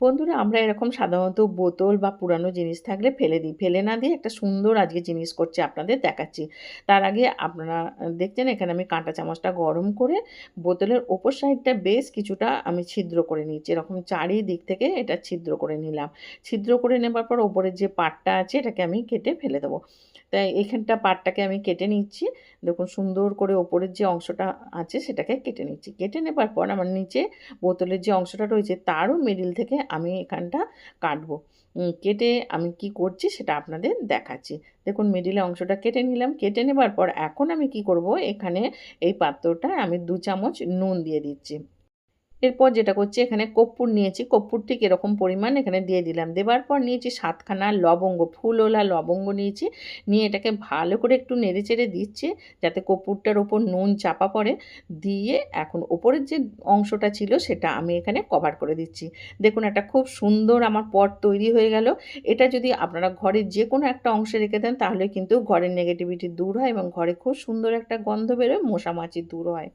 বন্ধুরা, আমরা এরকম সাধারণত বোতল বা পুরানো জিনিস থাকলে ফেলে দিই। ফেলে না দিয়ে একটা সুন্দর আজকে জিনিস করছি, আপনাদের দেখাচ্ছি। তার আগে আপনারা দেখছেন, এখানে আমি কাঁটা চামচটা গরম করে বোতলের ওপর সাইডটা বেশ কিছুটা আমি ছিদ্র করে নিচ্ছি এরকম চারিদিক থেকে এটা ছিদ্র করে নিলাম। ছিদ্র করে নেবার পর ওপরের যে পাটটা আছে, এটাকে আমি কেটে ফেলে দেবো। তাই এখানটা পাটটাকে আমি কেটে নিচ্ছি। দেখুন, সুন্দর করে ওপরের যে অংশটা আছে, সেটাকে কেটে নিচ্ছি। কেটে নেবার পর আমার নিচে বোতলের যে অংশটা রয়েছে, তারও মিডিল থেকে আমি এখানটা কাটবো। কেটে আমি কি করছি সেটা আপনাদের দেখাচ্ছি। দেখুন মিডিলে অংশটা কেটে নিলাম। কেটে নেবার পর এখন আমি কি করব? এখানে এই পাত্রটা আমি দু চামচ নুন দিয়ে দিচ্ছি। এরপর যেটা করছি, এখানে কর্পূর নিয়েছি। কর্পূর ঠিক এরকম পরিমাণ? এখানে দিয়ে দিলাম। দেবার পর নিয়েছি সাতখানা লবঙ্গ, ফুলওলা লবঙ্গ নিয়েছি। নিয়ে এটাকে ভালো করে একটু নেড়ে চেড়ে দিচ্ছি, যাতে কর্পূরটার ওপর নুন চাপা পড়ে। দিয়ে এখন ওপরের যে অংশটা ছিল, সেটা আমি এখানে কভার করে দিচ্ছি। দেখুন, একটা খুব সুন্দর আমার পট তৈরি হয়ে গেল। এটা যদি আপনারা ঘরের যে কোনো একটা অংশে রেখে দেন, তাহলে কিন্তু ঘরের নেগেটিভিটি দূর হয় এবং ঘরে খুব সুন্দর একটা গন্ধ বেরোয়, মশামাছি দূর হয়।